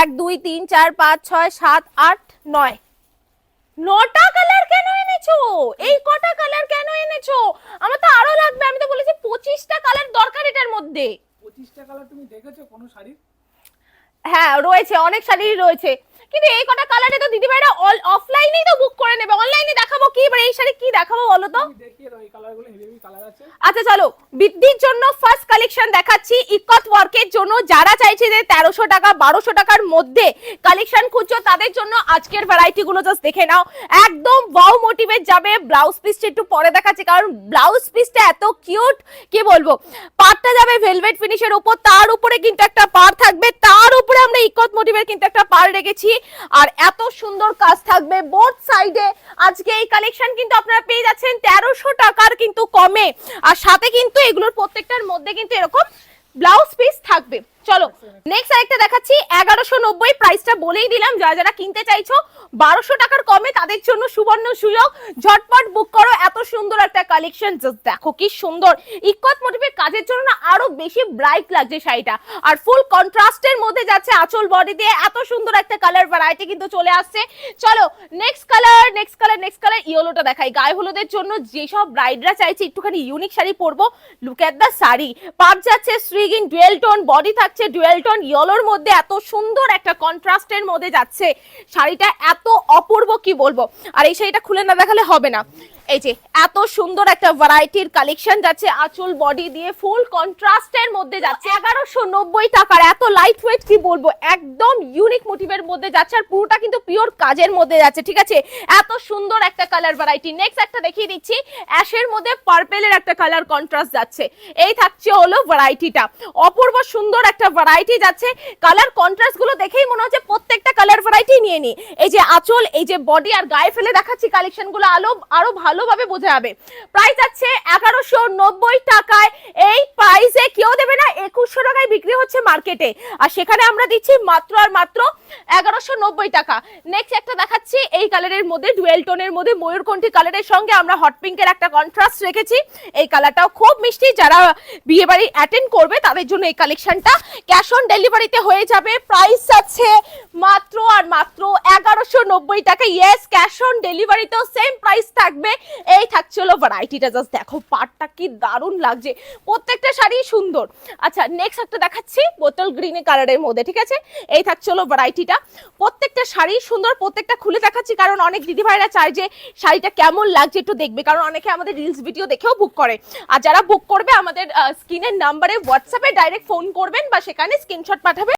এক দুই তিন চার পাঁচ ছয় সাত আট নয়। নটা কালার কেন এনেছো? এই কটা কালার কেন এনেছো? আমার তো আরও লাগবে আমি তো বলেছি পঁচিশটা কালার দরকার এটার মধ্যে। পঁচিশটা কালার তুমি দেখেছ কোনো শাড়ি হ্যাঁ রয়েছে অনেক শাড়ি রয়েছে। কিন্তু এই কটা কালারে তো দিদিভাইরা অল অফলাইনেই তো বুক করে নেবে। অনলাইনে দেখাবো কি এবার এই শাড়ি কি দেখাবো বলো তো? দেখিয়ে দাও এই কালারগুলো হেভি কালার আছে। আচ্ছা চলো। বৃদ্ধির জন্য ফার্স্ট কালেকশন দেখাচ্ছি ইকত ওয়ার্কের জন্য। যারা চাইছে যে তেরোশো টাকা বারোশো টাকার মধ্যে কালেকশন খুঁজছো তাদের জন্য আজকের ভ্যারাইটি গুলো জাস্ট দেখে নাও। একদম ওয়াও মোটিভের যাবে। ব্লাউজ পিসটা একটু পরে দেখাচ্ছি কারণ ব্লাউজ পিসটা এত কিউট কি বলব? পাড়টা যাবে ভেলভেট ফিনিশের উপর তার উপরে কিন্তু একটা পার থাকবে তার উপরে আমরা ইকত মোটিভের কিন্তু একটা রেখেছি। আর এত সুন্দর কাজ থাকবে বোথ সাইডে আজকে এই কালেকশন কিন্তু আপনারা পেয়ে যাচ্ছেন তেরোশো টাকার কিন্তু কমে। আর সাথে কিন্তু এগুলোর প্রত্যেকটার মধ্যে কিন্তু এরকম ব্লাউজ পিস থাকবে। চলো নেক্সট আরেকটা দেখাচ্ছি। এগারোশো নব্বই প্রাইসটা বলেই দিলাম, যারা যারা কিনতে চাইছো, বারোশো টাকার কমে তাদের জন্য সুবর্ণ সুযোগ। ঝটপট বুক করো সুন্দর একটা কালেকশন দেখো কি সুন্দর। ইকত মোটিভের কাজের জন্য না আরও বেশি ব্রাইট লাগছে শাড়িটা। আর ফুল কন্ট্রাস্টের মধ্যে যাচ্ছে আঁচল বডি দিয়ে এত সুন্দর একটা কালার ভ্যারাইটি কিন্তু চলে আসছে। চলো next colour next colour next colour ইয়েলোটা দেখাই। গায়ে হলুদের জন্য যেসব ব্রাইডরা চাইছে, একটুখানি ইউনিক শাড়ি পরবো লুক এট দ্য শাড়ি। পাপ যাচ্ছে শ্রীগিন ডুয়েল টোন বডি থাকছে ডুয়েল টোন ইয়েলোর মধ্যে এত সুন্দর একটা কন্ট্রাস্টের মধ্যে যাচ্ছে। শাড়িটা এত অপূর্ব কি বলব? আর এই শাড়িটা খুলে না দেখালে হবে না। এই যে, এত সুন্দর একটা ভ্যারাইটির কালেকশন যাচ্ছে, আঁচল বডি দিয়ে ফুল কন্ট্রাস্টের মধ্যে যাচ্ছে। এগারোশো নব্বই টাকার, এত লাইট ওয়েট কি বলব? একদম ইউনিক মোটিভের মধ্যে যাচ্ছে আর পুরোটা কিন্তু পিওর কাজের মধ্যে যাচ্ছে, ঠিক আছে? এত সুন্দর একটা কালার ভ্যারাইটি নেক্সট একটা দেখিয়ে দিচ্ছি, অ্যাশের মধ্যে পার্পেলের একটা কালার কন্ট্রাস্ট যাচ্ছে। এই থাকছে হলো ভ্যারাইটিটা অপূর্ব সুন্দর একটা ভ্যারাইটি যাচ্ছে। কালার কন্ট্রাস্টগুলো দেখেই মনে হচ্ছে প্রত্যেকটা কালার ভ্যারাইটি নিয়ে নি। এই যে আঁচল, এই যে বডি আর গায়ে ফেলে দেখাচ্ছি কালেকশনগুলো আলো, আরও ভালোভাবে বোঝা যাবে। প্রাইস যাচ্ছে এগারোশো নব্বই টাকায়। এই প্রাইসে কেউ দেবে না, একুশশো টাকায় বিক্রি হচ্ছে মার্কেটে আর সেখানে আমরা দিচ্ছি মাত্র আর মাত্র এগারোশো নব্বই টাকা। নেক্সট একটা দেখাচ্ছি, এই কালারের মধ্যে ডুয়েল টোনের মধ্যে, ময়ূরকণ্ঠী কালারের সঙ্গে আমরা হট পিঙ্কের একটা কন্ট্রাস্ট রেখেছি। এই কালারটাও খুব মিষ্টি, যারা বিয়ে বাড়ি অ্যাটেন্ড করবে, তাদের জন্য এই কালেকশনটা ক্যাশ অন ডেলিভারিতে হয়ে যাবে। প্রাইস আছে মাত্র আর মাত্র এগারোশো নব্বই টাকা ইয়েস ক্যাশ অন ডেলিভারিতেও সেম প্রাইস থাকবে। এই থাকছে হলো ভ্যারাইটিটা জাস্ট দেখো, পাটটা কি দারুণ লাগছে। প্রত্যেকটা শাড়ি সুন্দর। আচ্ছা নেক্সট একটা দেখাচ্ছি, বোতল গ্রিন কালারের মধ্যে, ঠিক আছে? এই থাকছে হলো ভ্যারাইটিটা প্রত্যেকটা শাড়ি সুন্দর, প্রত্যেকটা খুলে দেখাচ্ছি, কারণ অনেক দিদিভাইরা চায় যে শাড়িটা কেমন লাগছে একটু দেখবে, কারণ অনেকে আমাদের রিলস ভিডিও দেখেও বুক করে। আর যারা বুক করবে, আমাদের স্ক্রিনের নাম্বারে হোয়াটসঅ্যাপে ডাইরেক্ট ফোন করবেন বা সেখানে স্ক্রিনশট পাঠাবে